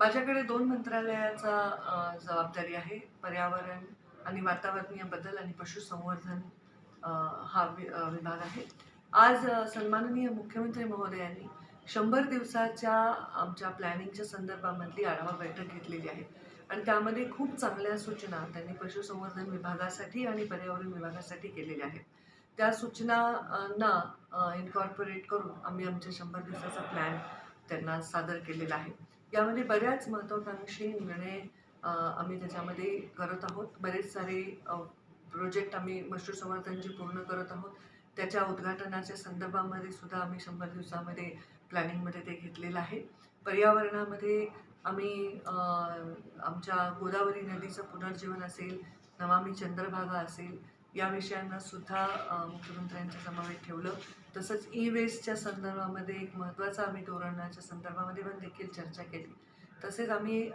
माझ्याकडे दोन मंत्रालयाचा जबाबदारी आहे. पर्यावरण आणि वातावरणीय बदल आणि पशुसंवर्धन हा वि- विभाग आहे. आज सन्माननीय मुख्यमंत्री महोदयांनी शंभर दिवसाच्या आमच्या प्लॅनिंगच्या संदर्भामधली आढावा बैठक घेतलेली आहे. आणि त्यामध्ये खूप चांगल्या सूचना त्यांनी पशुसंवर्धन विभागासाठी आणि पर्यावरण विभागासाठी केलेल्या आहेत. त्या सूचनांना इन्कॉर्पोरेट करून आम्ही आमच्या शंभर दिवसाचा प्लॅन त्यांना सादर केलेला आहे. यामध्ये बऱ्याच महत्त्वाकांक्षी निर्णय आम्ही त्याच्यामध्ये करत आहोत. बरेच सारे प्रोजेक्ट आम्ही पशुसंवर्धनचे पूर्ण करत आहोत. त्याच्या उद्घाटनाच्या संदर्भामध्ये सुद्धा आम्ही शंभर दिवसामध्ये प्लॅनिंगमध्ये ते घेतलेलं आहे. पर्यावरणामध्ये आम्ही आमच्या गोदावरी नदीचं पुनर्जीवन असेल नमामी चंद्रभागा असेल या विषयांना सुद्धा मुख्यमंत्र्यांच्या समावेश ठेवलं. तसंच ई वेस्टच्या संदर्भामध्ये एक महत्त्वाचा आम्ही धोरणाच्या संदर्भामध्ये पण देखील चर्चा केली. तसेच आम्ही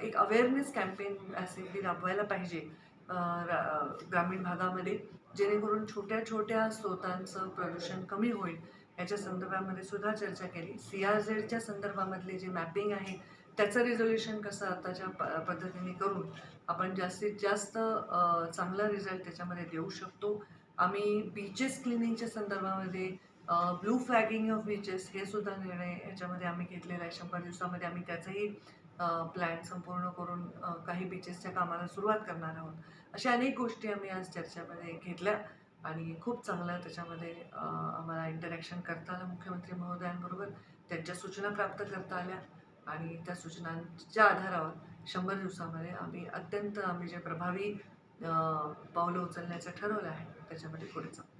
एक अवेअरनेस कॅम्पेन असेल राबवायला पाहिजे रा- ग्रामीण भागामध्ये जेणेकरून छोट्या छोट्या स्रोतांचं प्रदूषण कमी होईल. याच्या संदर्भामध्ये सुद्धा चर्चा केली. सी आर झेडच्या संदर्भामधले जे मॅपिंग आहे त्याचं रिझोल्युशन कसं आताच्या प पद्धतीने करून आपण जास्तीत जास्त चांगला रिझल्ट त्याच्यामध्ये देऊ शकतो. आम्ही बीचेस क्लिनिंगच्या संदर्भामध्ये ब्लू फ्लॅगिंग ऑफ बीचेस हे सुद्धा निर्णय याच्यामध्ये आम्ही घेतलेला आहे. शंभर दिवसामध्ये आम्ही त्याचंही प्लॅन संपूर्ण करून काही बीचेसच्या कामाला सुरुवात करणार आहोत. अशा अनेक गोष्टी आम्ही आज चर्चेमध्ये घेतल्या आणि खूप चांगलं त्याच्यामध्ये आम्हाला इंटरॅक्शन करता आलं मुख्यमंत्री महोदयांबरोबर. त्यांच्या सूचना प्राप्त करता आल्या. आणि त्या सूचनांच्या आधारावर शंभर दिवसामध्ये आम्ही अत्यंत आम्ही जे प्रभावी पावलं उचलण्याचं ठरवलं आहे त्याच्यामध्ये पुढे जाऊ.